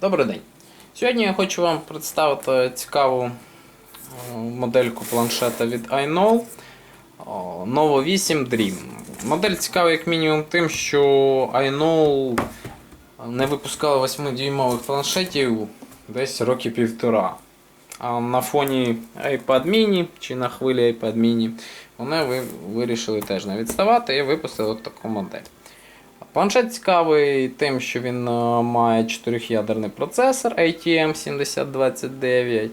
Добрий день. Сьогодні я хочу вам представити цікаву е, модельку планшета від iKnow Novo 8 Dream. Модель цікава як мінімум тим, що iKnow не випускала 8-дюймових планшетів десь роки півтора. А на фоні iPad mini чи на хвилі iPad mini вони вирішили теж не відставати і випустили таку модель. Планшет цікавий тим, що він е, має 4-ядерний процесор ATM 7029,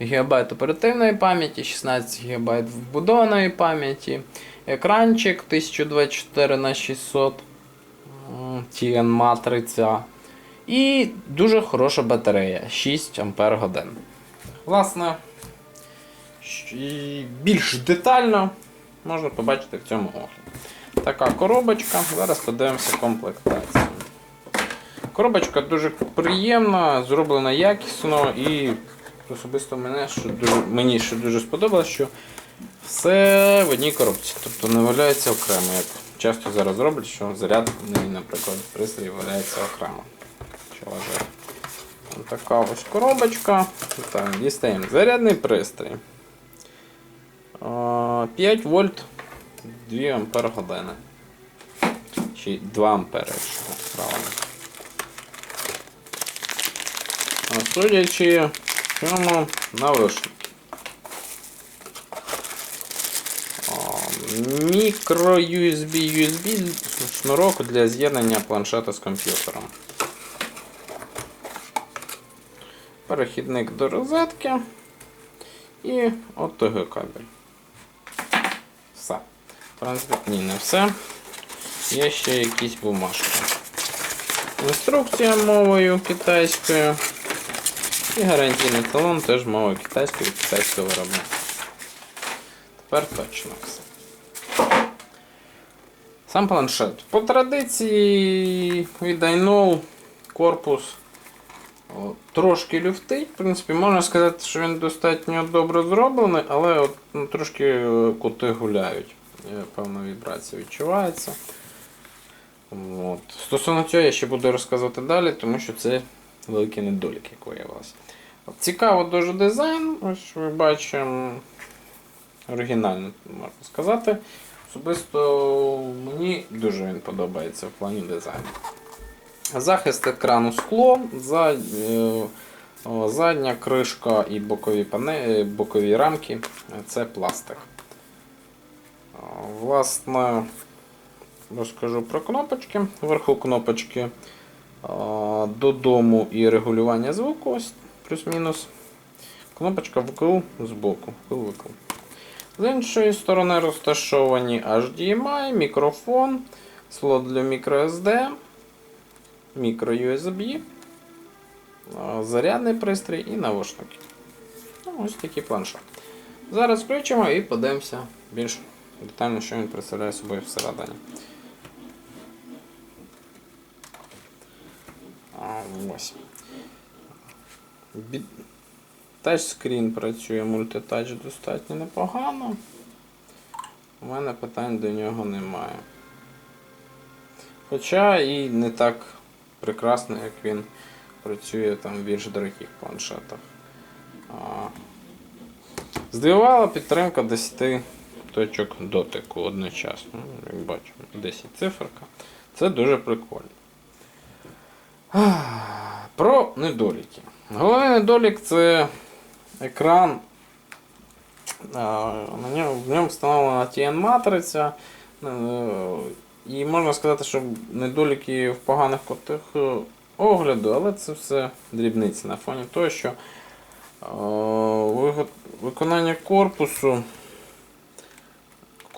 ГБ оперативної пам'яті, 16 ГБ вбудованої пам'яті, екранчик 1024 на 600 м, TN матриця і дуже хороша батарея 6 Ампер. Власне, більш детально можна побачити в цьому огляді. Така коробочка. Зараз подивимося комплектацію. Коробочка дуже приємна, зроблена якісно і особисто мене, що дуже, мені що дуже сподобалось, що все в одній коробці. Тобто не валяється окремо, як часто зараз роблять, що зарядний, наприклад, пристрій валяється окремо. Що. Така ось коробочка. Дістаємо зарядний пристрій. 5 вольт 2 ампер години. Чи 2 ампери, якщо правильно. А судячи чому навушники. Мікро USB USB шнурок для з'єднання планшета з комп'ютером. Перехідник до розетки і OTG кабель. Принципі, ні, не все. Є ще якісь бумажки. Інструкція мовою китайською. І гарантійний талон теж мовою китайською від китайського виробника. Тепер точно все. Сам планшет. По традиції від iKnow корпус трошки люфтить. В принципі, можна сказати, що він достатньо добре зроблений, але от, ну, трошки е, кути гуляють. Є Певна вібрація відчувається. От. Стосовно цього я ще буду розказувати далі, тому що це великий недолік, як виявилося. Цікаво дуже дизайн, ось ви бачимо оригінально, можна сказати. Особисто мені дуже він подобається в плані дизайну. Захист екрану скло, е, задня кришка і бокові, пане, бокові рамки це пластик. Власне, розкажу про кнопочки. Вверху кнопочки додому і регулювання звуку, ось плюс-мінус. Кнопочка вкл збоку. вкл-викл. З іншої сторони розташовані HDMI, мікрофон, слот для microSD, а, зарядний пристрій і навушники. Ну, ось такий планшет. Зараз включимо і подивимося більш детально, що він представляє собою всередині. А, ось. Тачскрін працює мультитач достатньо непогано. У мене питань до нього немає. Хоча і не так прекрасно, як він працює там в більш дорогих планшетах. Здивувала підтримка 10 точок дотику одночасно. Як бачимо, 10 циферка. Це дуже прикольно. Про недоліки. Головний недолік це екран. В ньому встановлена TN-матриця. Е, І можна сказати, що недоліки в поганих котах е, огляду, але це все дрібниці на фоні того, що е, виконання корпусу.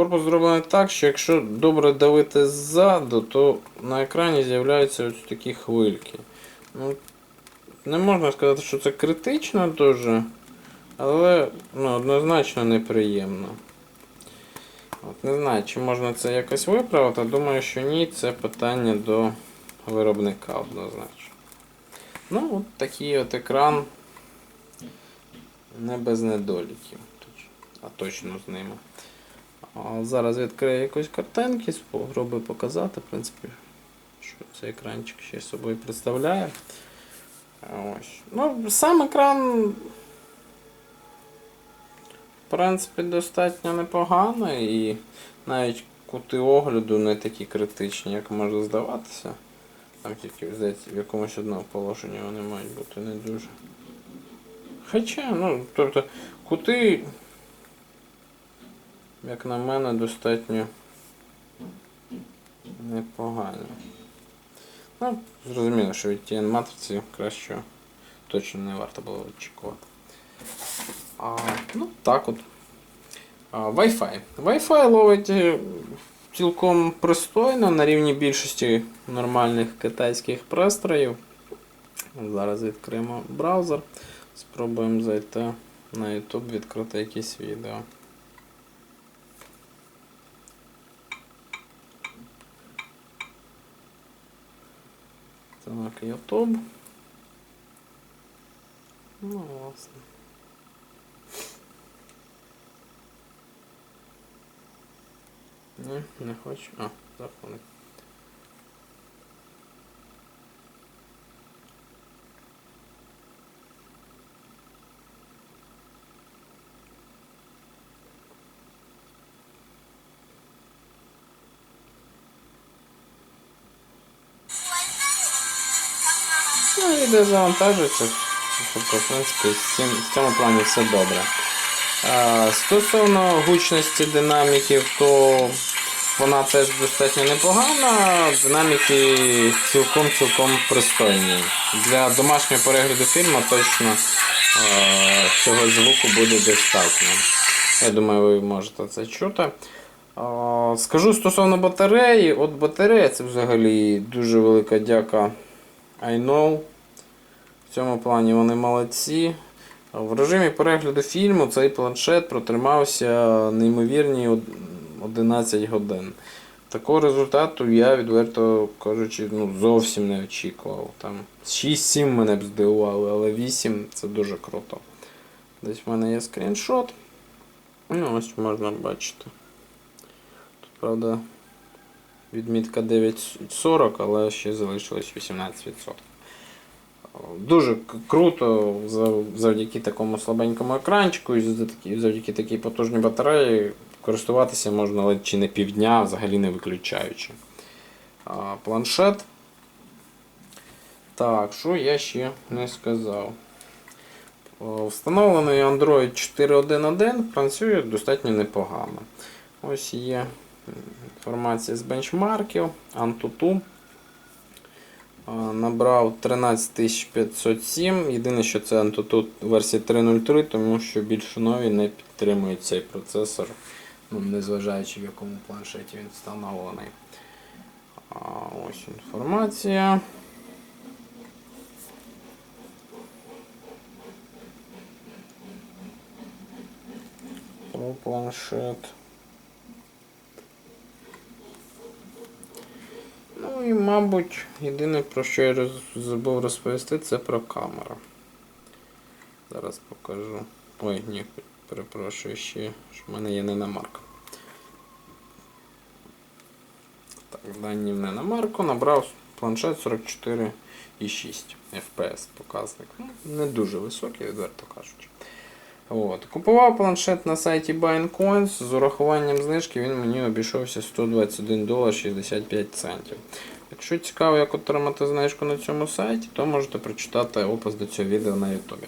Корпус зроблений так, що якщо добре давити ззаду, то на екрані з'являються ось такі хвильки. Ну, не можна сказати, що це критично дуже, але ну, однозначно неприємно. От, не знаю, чи можна це якось виправити. Думаю, що ні, це питання до виробника однозначно. Ну, от такий от екран не без недоліків, а точно з ними. Зараз відкрию якусь картинки, спробую показати, в принципі, що цей екранчик ще собою представляє. Ось. Ну, сам екран. В принципі, достатньо непогано і навіть кути огляду не такі критичні, як може здаватися. Там тільки здається, в якомусь одному положенні вони мають бути не дуже. Хоча, ну, тобто, кути, як на мене, достатньо непогані. Ну, зрозуміло, що від TN матриці краще точно не варто було очікувати. А, ну, так от. Wi-Fi. Wi-Fi ловить е, цілком пристойно на рівні більшості нормальних китайських пристроїв. Зараз відкриємо браузер. Спробуємо зайти на YouTube, відкрити якісь відео. Так, YouTube. Ну, власне. Ні, не хочу. А, заповнити. Ну, відео завантажується. Тобто, в принципі, в цьому плані все добре. Стосовно гучності динаміків, то вона теж достатньо непогана. Динаміки цілком-цілком пристойні. Для домашнього перегляду фільму точно цього звуку буде достатньо. Я думаю, ви можете це чути. Скажу стосовно батареї, от батарея це взагалі дуже велика дяка I know. В цьому плані вони молодці. В режимі перегляду фільму цей планшет протримався неймовірні 11 годин. Такого результату я, відверто кажучи, ну, зовсім не очікував. Там 6-7 мене б здивували, але 8 це дуже круто. Десь в мене є скріншот. Ну, ось можна бачити. Тут, правда, відмітка 9.40, але ще залишилось 18%. Дуже круто завдяки такому слабенькому екранчику і завдяки, такій потужній батареї користуватися можна ледь чи не півдня, взагалі не виключаючи. Планшет. Так, що я ще не сказав. Встановлений Android 4.1.1 працює достатньо непогано. Ось є інформація з бенчмарків, Antutu. Набрав 13507. Єдине, що це Antutu версія 3.03, тому що більше нові не підтримують цей процесор, ну, незважаючи в якому планшеті він встановлений. А, Ось інформація. Про планшет. Ну і, мабуть, єдине, про що я роз- забув розповісти, це про камеру. Зараз покажу. Ой, ні, перепрошую ще, що в мене є неномарка. Так, дані в неномарку набрав планшет 44,6 FPS показник. Ну, Не дуже високий, відверто кажучи. От. Купував планшет на сайті BuyingCoins. З урахуванням знижки він мені обійшовся 121 долар 65 центів. Якщо цікаво, як отримати знижку на цьому сайті, то можете прочитати опис до цього відео на YouTube.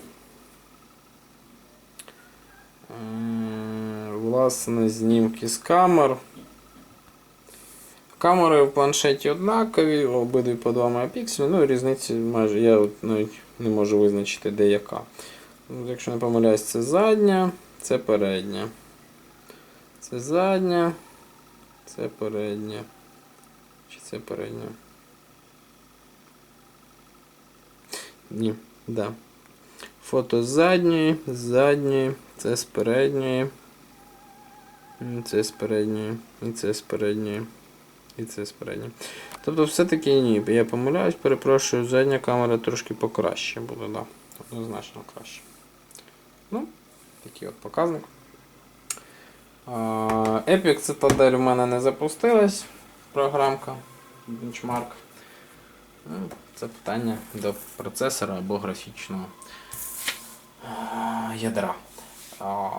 Е, Власне, знімки з камер. Камери в планшеті однакові, обидві по 2 мегапікселі, ну різниці майже я навіть не можу визначити де яка. Якщо не помиляюсь, це задня, це передня. Це задня, це передня. Це передня? Ні, да. Фото з задньої, з задньої, це з передньої. Це з передньої, і це з передньої. І це з передньої. Тобто все-таки ні, я помиляюсь, перепрошую, задня камера трошки покраще буде, да. Однозначно краще. Ну, такий от показник. Epic Citadel у мене не запустилась програмка Benchmark. Ну, це питання до процесора або графічного ядра.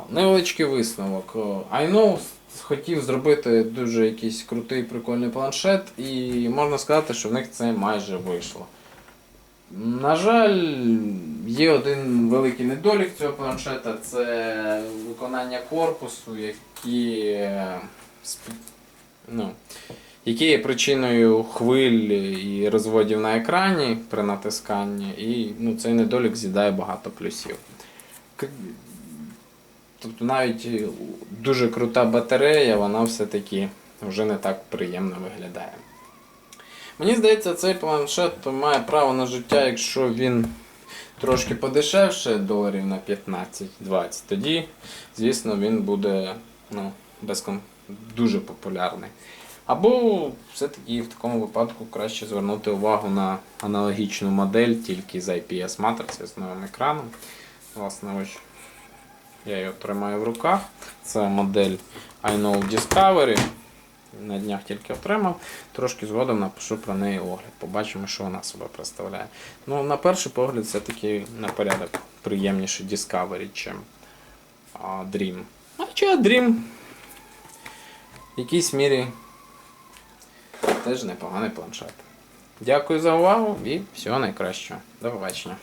Невеличкий висновок. iKnow хотів зробити дуже якийсь крутий прикольний планшет, і можна сказати, що в них це майже вийшло. На жаль, є один великий недолік цього планшета це виконання корпусу, які, е, ну, які є причиною хвиль і розводів на екрані при натисканні, і ну, цей недолік з'їдає багато плюсів. Тобто навіть дуже крута батарея, вона все-таки вже не так приємно виглядає. Мені здається, цей планшет має право на життя, якщо він трошки подешевше, доларів на 15-20, тоді, звісно, він буде ну, безкон... дуже популярний. Або все-таки в такому випадку краще звернути увагу на аналогічну модель, тільки з IPS матрицею з новим екраном. Власне, ось я її тримаю в руках. Це модель iKnow Discovery. На днях тільки отримав. Трошки згодом напишу про неї огляд. Побачимо, що вона себе представляє. Ну, на перший погляд, все-таки на порядок приємніше Discovery, чим а, Dream. Хоча Dream в якійсь мірі теж непоганий планшет. Дякую за увагу і всього найкращого. До побачення.